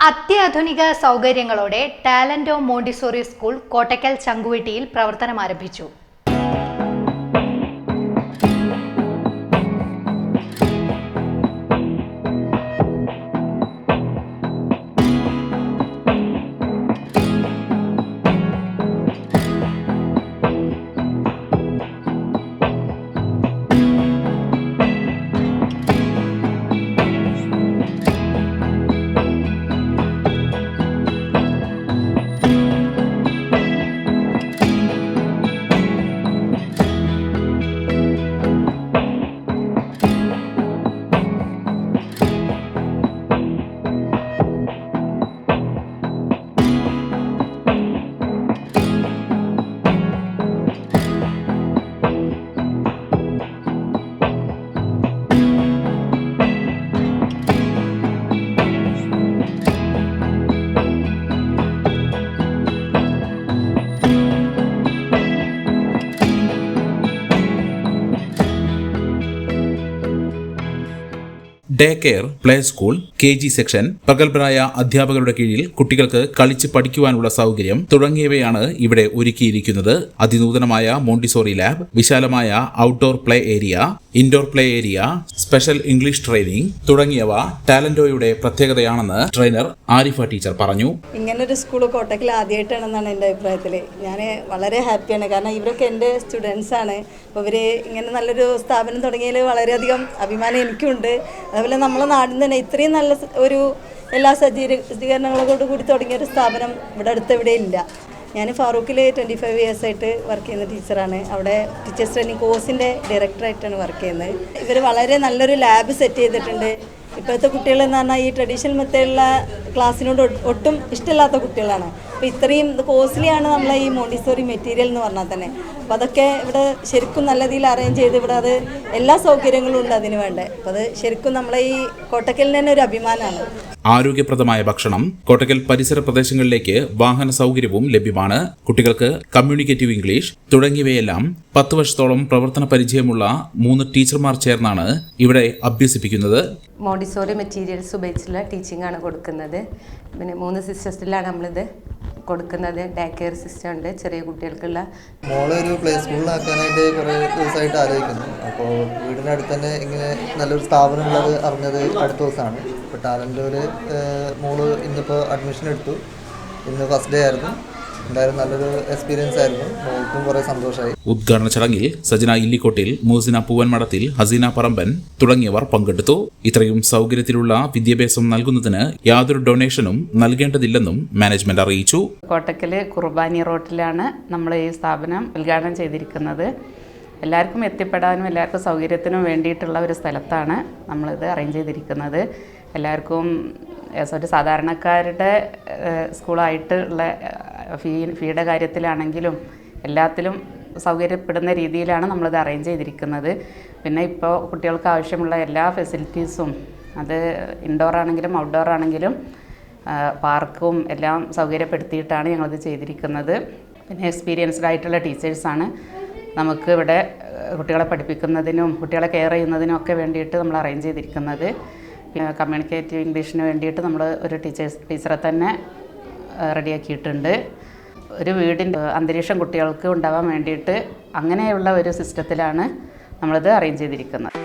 അത്യാധുനിക സൗകര്യങ്ങളോടെ ടാലന്റോ Montessori school Kottakkal ചങ്കുവെട്ടിയിൽ പ്രവർത്തനം ആരംഭിച്ചു day care play school K G section പ്രഗത്ഭരായ അധ്യാപകരുടെ കീഴിൽ കുട്ടികൾക്ക് കളിച്ച് പഠിക്കുവാനുള്ള സൗകര്യം തുടങ്ങിയവയാണ് ഇവിടെ ഒരുക്കിയിരിക്കുന്നത്. അതിനൂതനമായ മോണ്ടിസോറി ലാബ് വിശാലമായ outdoor play area indoor play area special English training തുടങ്ങിയവ ടാലന്റോയുടെ പ്രത്യേകതയാണെന്ന് ട്രെയിനർ ആരിഫ ടീച്ചർ പറഞ്ഞു. ഇങ്ങനൊരു സ്കൂൾ കോട്ടക്കിൽ ആദ്യമായിട്ടാണെന്നാണ് എന്റെ അഭിപ്രായത്തിൽ ഞാൻ വളരെ ഹാപ്പിയാണ്. കാരണം ഇവരൊക്കെ എന്റെ സ്റ്റുഡൻസ് ആണ്. അപ്പോൾ ഇങ്ങനെ നല്ലൊരു സ്ഥാപനം തുടങ്ങിയതിൽ വളരെയധികം അഭിമാനം എനിക്കുണ്ട്. അതുപോലെ നമ്മളെ നാടിന് തന്നെ ഇത്രയും നല്ല ഒരു എല്ലാ സജ്ജീകരണങ്ങളോട് കൂടി തുടങ്ങിയ ഒരു സ്ഥാപനം ഇവിടെ അടുത്ത് എവിടെ ഇല്ല. ഞാൻ ഫാറൂഖിൽ ട്വന്റി ഫൈവ് ഇയേഴ്സ് ആയിട്ട് വർക്ക് ചെയ്യുന്ന ടീച്ചറാണ് അവിടെ ടീച്ചേഴ്സ് ട്രെയിനിങ് കോഴ്സിന്റെ ഡയറക്ടറായിട്ടാണ് വർക്ക് ചെയ്യുന്നത്. ഇവർ വളരെ നല്ലൊരു ലാബ് സെറ്റ് ചെയ്തിട്ടുണ്ട്. ഇപ്പോഴത്തെ കുട്ടികളെന്ന് പറഞ്ഞാൽ ഈ ട്രഡീഷണൽ മെത്തേഡുള്ള ക്ലാസ്സിനോട് ഒട്ടും ഇഷ്ടമില്ലാത്ത കുട്ടികളാണ്. അപ്പോൾ ഇത്രയും കോസ്റ്റ്ലിയാണ് നമ്മളെ ഈ മോണ്ടിസോറി മെറ്റീരിയൽ എന്ന് പറഞ്ഞാൽ തന്നെ. അപ്പോൾ അതൊക്കെ ഇവിടെ ശരിക്കും നല്ല രീതിയിൽ അറേഞ്ച് ചെയ്ത് ഇവിടെ അത് എല്ലാ സൗകര്യങ്ങളും ഉണ്ട് അതിന് വേണ്ടത് അപ്പോൾ അത് ശരിക്കും നമ്മളെ ഈ കോട്ടക്കലിന് തന്നെ ഒരു അഭിമാനമാണ്. ആരോഗ്യപ്രദമായ ഭക്ഷണം കോട്ടക്കൽ പരിസര പ്രദേശങ്ങളിലേക്ക് വാഹന സൗകര്യവും ലഭ്യമാണ്. കുട്ടികൾക്ക് കമ്മ്യൂണിക്കേറ്റീവ് ഇംഗ്ലീഷ് തുടങ്ങിയവയെല്ലാം പത്ത് വർഷത്തോളം പ്രവർത്തന പരിചയമുള്ള മൂന്ന് ടീച്ചർമാർ ചേർന്നാണ് ഇവിടെ അഭ്യസിപ്പിക്കുന്നത്. മോണ്ടിസോറി മെറ്റീരിയൽസ് ഉപയോഗിച്ചുള്ള ടീച്ചിങ് ആണ് കൊടുക്കുന്നത്. പിന്നെ മൂന്ന് സിസ്റ്റേഴ്സിലാണ് നമ്മളിത് കൊടുക്കുന്നത് ഡേ കെയർ സിസ്റ്റം ഉണ്ട്. ചെറിയ കുട്ടികൾക്കുള്ള മോളെ ഒരു പ്ലേ സ്കൂളിലാക്കാനായിട്ട് കുറേ ദിവസമായിട്ട് ആലോചിക്കുന്നു. അപ്പോൾ വീടിനടുത്ത് തന്നെ ഇങ്ങനെ നല്ലൊരു സ്ഥാപനം ഉള്ളത് അറിഞ്ഞത് അടുത്ത ദിവസമാണ്. ഇപ്പോൾ ടാലന്റോയിൽ മോൾ ഇന്നിപ്പോൾ അഡ്മിഷൻ എടുത്തു. ഇന്ന് ഫസ്റ്റ് ഡേ ആയിരുന്നു. എന്തായാലും നല്ലൊരു എക്സ്പീരിയൻസ് ആയിരുന്നു. മോൾക്കും കുറേ സന്തോഷമായി ഉദ്ഘാടന ചടങ്ങിൽ സജന ഇല്ലിക്കോട്ടിൽ മൂസിന പൂവൻമടത്തിൽ ഹസീന പറമ്പൻ തുടങ്ങിയവർ പങ്കെടുത്തു. ഇത്രയും സൗകര്യത്തിലുള്ള വിദ്യാഭ്യാസം നൽകുന്നതിന് യാതൊരു ഡൊണേഷനും നൽകേണ്ടതില്ലെന്നും മാനേജ്മെന്റ് അറിയിച്ചു. കോട്ടക്കൽ കുർബാനി റോട്ടിലാണ് നമ്മൾ ഈ സ്ഥാപനം ഉദ്ഘാടനം ചെയ്തിരിക്കുന്നത്. എല്ലാവർക്കും എത്തിപ്പെടാനും എല്ലാവർക്കും സൗകര്യത്തിനും വേണ്ടിയിട്ടുള്ള ഒരു സ്ഥലത്താണ് നമ്മളിത് അറേഞ്ച് ചെയ്തിരിക്കുന്നത്. എല്ലാവർക്കും ഒരു സാധാരണക്കാരുടെ സ്കൂളായിട്ടുള്ള ഫീ ഫീയുടെ കാര്യത്തിലാണെങ്കിലും എല്ലാത്തിലും സൗകര്യപ്പെടുന്ന രീതിയിലാണ് നമ്മളിത് അറേഞ്ച് ചെയ്തിരിക്കുന്നത്. പിന്നെ ഇപ്പോൾ കുട്ടികൾക്ക് ആവശ്യമുള്ള എല്ലാ ഫെസിലിറ്റീസും അത് ഇൻഡോർ ആണെങ്കിലും ഔട്ട്ഡോർ ആണെങ്കിലും പാർക്കും എല്ലാം സൗകര്യപ്പെടുത്തിയിട്ടാണ് ഞങ്ങളിത് ചെയ്തിരിക്കുന്നത്. പിന്നെ എക്സ്പീരിയൻസ്ഡ് ആയിട്ടുള്ള ടീച്ചേഴ്സാണ് നമുക്ക് ഇവിടെ കുട്ടികളെ പഠിപ്പിക്കുന്നതിനും കുട്ടികളെ കെയർ ചെയ്യുന്നതിനും ഒക്കെ വേണ്ടിയിട്ട് നമ്മൾ അറേഞ്ച് ചെയ്തിരിക്കുന്നത്. കമ്മ്യൂണിക്കേറ്റീവ് ഇംഗ്ലീഷിന് വേണ്ടിയിട്ട് നമ്മൾ ഒരു ടീച്ചേഴ്സ് ടീച്ചറെ തന്നെ റെഡിയാക്കിയിട്ടുണ്ട്. ഒരു വീടിന്റെ അന്തരീക്ഷം കുട്ടികൾക്ക് ഉണ്ടാവാൻ വേണ്ടിയിട്ട് അങ്ങനെയുള്ള ഒരു സിസ്റ്റത്തിലാണ് നമ്മളിത് അറേഞ്ച് ചെയ്തിരിക്കുന്നത്.